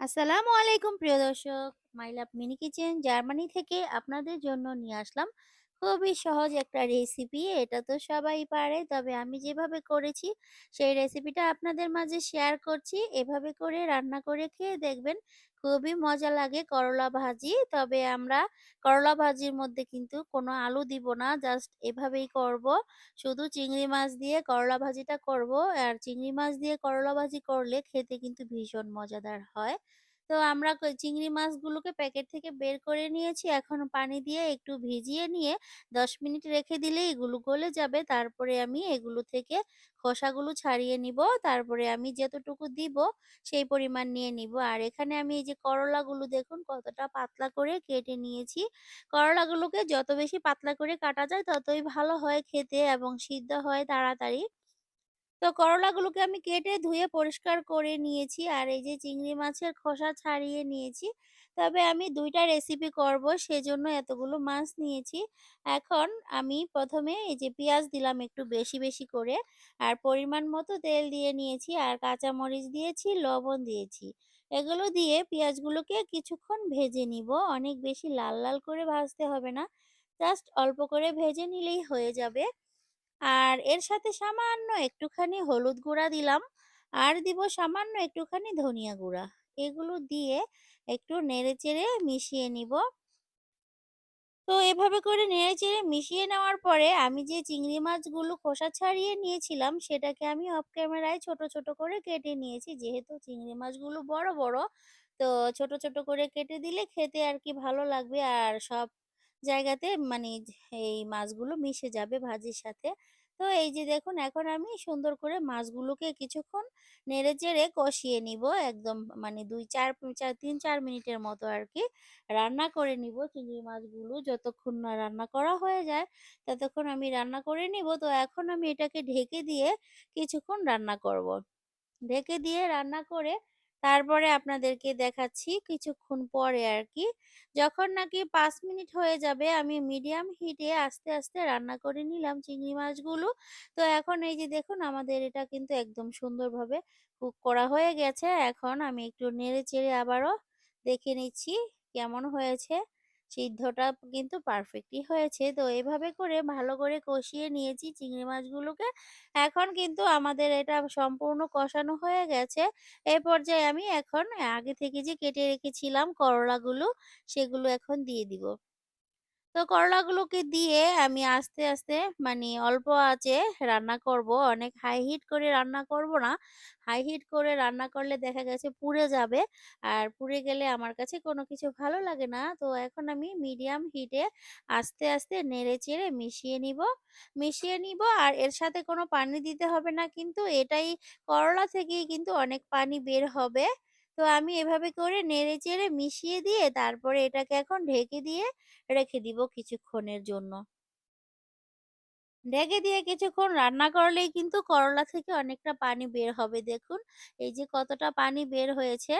আসসালামু আলাইকুম, প্রিয় দর্শক। My love mini kitchen Germany থেকে আপনাদের জন্য নিয়ে আসলাম খুবই সহজ একটা রেসিপি। এটা তো সবাই পারে। তবে আমি যেভাবে করেছি, সেই রেসিপিটা আপনাদের মাঝে শেয়ার করছি। এভাবে করে রান্না করে খেয়ে দেখবেন খুবই মজা লাগে করলা ভাজি। তবে আমরা করলা ভাজির মধ্যে কিন্তু কোনো আলু দিব না। জাস্ট এভাবেই করব। শুধু চিংড়ি মাছ দিয়ে করলা ভাজিটা করব। আর চিংড়ি মাছ দিয়ে করলা ভাজি করলে খেতে কিন্তু ভীষণ মজাদার হয়। তো আমরা চিংড়ি মাছগুলোকে প্যাকেট থেকে বের করে নিয়েছি। এখন পানি দিয়ে একটু ভিজিয়ে নিয়ে ১০ মিনিট রেখে দিলেই এগুলো গলে যাবে। তারপরে আমি এগুলো থেকে খোসাগুলো ছাড়িয়ে নিব। তারপরে আমি যতটুকু দিব সেই পরিমাণ নিয়ে নিব। আর এখানে আমি এই যে করলাগুলো দেখুন কতটা পাতলা করে কেটে নিয়েছি। করলাগুলোকে যত বেশি পাতলা করে কাটা যায় ততই ভালো হয় খেতে এবং সিদ্ধ হয় তাড়াতাড়ি। তো করলাগুলোকে আমি কেটে ধুয়ে পরিষ্কার করে নিয়েছি আর এই যে চিংড়ি মাছের খোসা ছাড়িয়ে নিয়েছি। তবে আমি দুইটা রেসিপি করব সেজন্য এতগুলো মাছ নিয়েছি। এখন আমি প্রথমে এই যে পেঁয়াজ দিলাম একটু বেশি, বেশি করে আর পরিমাণ মতো তেল দিয়ে নিয়েছি আর কাঁচামরিচ দিয়েছি, লবণ দিয়েছি। এগুলো দিয়ে পেঁয়াজগুলোকে কিছুক্ষণ ভেজে নিব। অনেক বেশি লাল, লাল করে ভাজতে হবে না। জাস্ট অল্প করে ভেজে নিলেই হয়ে যাবে। আর এর সাথে সামান্য একটুখানি হলুদ গুঁড়া দিলাম। আর দিব সামান্য একটুখানি ধনিয়া গুঁড়া। এগুলো দিয়ে একটু নেড়েচেড়ে মিশিয়ে নিব। তো এভাবে করে নেড়েচেড়ে মিশিয়ে নেওয়ার পরে আমি যে চিংড়ি মাছগুলো খোসা ছাড়িয়ে নিয়েছিলাম সেটাকে আমি অফ ক্যামেরায় ছোট, ছোট করে কেটে নিয়েছি। যেহেতু চিংড়ি মাছগুলো বড়, বড় তো ছোট, ছোট করে কেটে দিলে খেতে আর কি ভালো লাগবে। আর সব জায়গাতে মানে এই মাছগুলো মিশে যাবে ভাজির সাথে। তো এই যে দেখুন, এখন আমি সুন্দর করে মাছগুলোকে কিছুক্ষণ নেড়ে চেড়ে কষিয়ে নিব। একদম মানে ২ ৪ ৪ ৩-৪ মিনিটের মতো আর কি রান্না করে নিব চিংড়ি মাছগুলো। যতক্ষণ না রান্না করা হয়ে যায়, ততক্ষণ আমি রান্না করে নিব। তো এখন আমি এটাকে ঢেকে দিয়ে কিছুক্ষণ রান্না করব। ঢেকে দিয়ে রান্না করে তারপরে আপনাদেরকে দেখাচ্ছি কিছুক্ষণ পরে আর কি যখন নাকি পাঁচ মিনিট হয়ে যাবে আমি মিডিয়াম হিটে আস্তে, আস্তে রান্না করে নিলাম চিংড়ি মাছগুলো। তো এখন এই যে দেখুন আমাদের এটা কিন্তু একদম সুন্দরভাবে কুক করা হয়ে গেছে। এখন আমি একটু নেড়ে-চেড়ে আবারও দেখে নিচ্ছি কেমন হয়েছে। সিদ্ধটা কিন্তু পারফেক্টই হয়েছে। তো এভাবে করে ভালো করে কষিয়ে নিয়েছি চিংড়ি মাছগুলোকে। এখন কিন্তু আমাদের এটা সম্পূর্ণ কষানো হয়ে গেছে। এ পর্যায়ে আমি এখন আগে থেকে যে কেটে রেখেছিলাম করলাগুলো, সেগুলো এখন দিয়ে দিব। তো করলাগুলোকে দিয়ে আমি আস্তে, আস্তে মানে অল্প আঁচে রান্না করব। অনেক হাই হিট করে রান্না করব না। হাই হিট করে রান্না করলে দেখা গেছে পুড়ে যাবে। আর পুড়ে গেলে আমার কাছে কোনো কিছু ভালো লাগে না। তো এখন আমি মিডিয়াম হিটে আস্তে, আস্তে নেড়ে-চেড়ে মিশিয়ে নিব। মিশিয়ে নিব আর এর সাথে কোনো পানি দিতে হবে না কিন্তু এটাই করলা থেকেই কিন্তু অনেক পানি বের হবে। তো আমি এভাবে করে নেড়ে-চেড়ে মিশিয়ে দিয়ে তারপরে এটাকে এখন ঢেকে দিয়ে রেখে দিব কিছুক্ষণের জন্য। ঢেকে দিয়ে কিছুক্ষণ রান্না করলেই কিন্তু করলা থেকে অনেকটা পানি বের হবে দেখুন। এই যে কতটা পানি বের হয়েছে।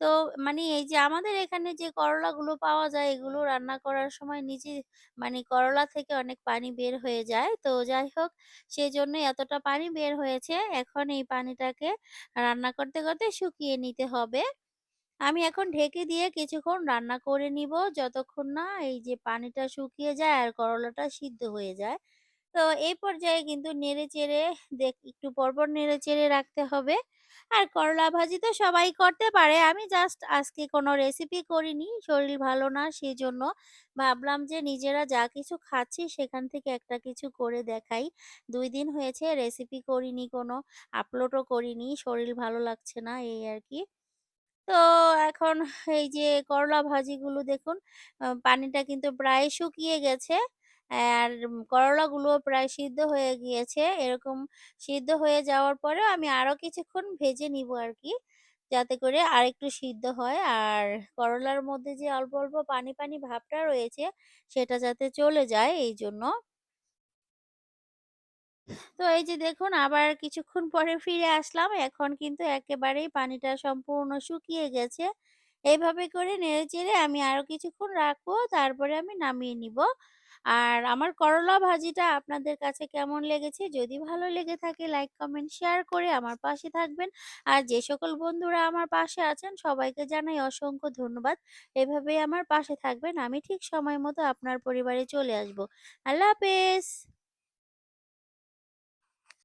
তো মানে এই যে আমাদের এখানে যে করলাগুলো পাওয়া যায় এগুলো রান্না করার সময় নিজে মানে করলা থেকে অনেক পানি বের হয়ে যায়। তো যাই হোক সেজন্যই এতটা পানি বের হয়েছে। এখন এই পানিটাকে রান্না করতে, করতে শুকিয়ে নিতে হবে। আমি এখন ঢেকে দিয়ে কিছুক্ষণ রান্না করে নিব যতক্ষণ না এই যে পানিটা শুকিয়ে যায় আর করলাটা সিদ্ধ হয়ে যায়। তো এই পর্যায়ে কিন্তু নেড়ে-চেড়ে দেখ একটু পরপর নেড়ে-চেড়ে রাখতে হবে। আর করলা ভাজি তো সবাই করতে পারে। আমি জাস্ট আজকে কোনো রেসিপি করিনি। শরীর ভালো না সেই জন্য ভাবলাম যে নিজেরা যা কিছু খাচ্ছি সেখান থেকে একটা কিছু করে দেখাই। দুই দিন হয়েছে রেসিপি করিনি কোনো, আপলোডও করিনি। শরীর ভালো লাগছে না এই আর কি তো এখন এই যে করলা ভাজিগুলো দেখুন পানিটা কিন্তু প্রায় শুকিয়ে গেছে। আর উম করলাগুলোও প্রায় সিদ্ধ হয়ে গিয়েছে। এরকম সিদ্ধ হয়ে যাওয়ার পরেও আমি আরও কিছুক্ষণ ভেজে নিবো আরকি। যাতে করে আরেকটু সিদ্ধ হয়। আর করলার মধ্যে যে অল্প, অল্প পানি, পানি ভাবটা রয়েছে সেটা যাতে চলে যায় এই জন্য তো এই যে দেখুন আবার কিছুক্ষণ পরে ফিরে আসলাম। এখন কিন্তু একেবারেই পানিটা সম্পূর্ণ শুকিয়ে গেছে। এইভাবে করে নেড়ে-চেড়ে আমি আরও কিছুক্ষণ রাখব, তারপরে আমি নামিয়ে নিব। আর আমার করলা ভাজিটা আপনাদের কাছে কেমন লেগেছে? যদি ভালো লেগে থাকে লাইক, কমেন্ট, শেয়ার করে আমার পাশে থাকবেন। আর যে সকল বন্ধুরা আমার পাশে আছেন সবাইকে জানাই অসংখ্য ধন্যবাদ। এভাবেই আমার পাশে থাকবেন। আমি ঠিক সময় মতো আপনার পরিবারে চলে আসব। আল্লাহ হাফেজ।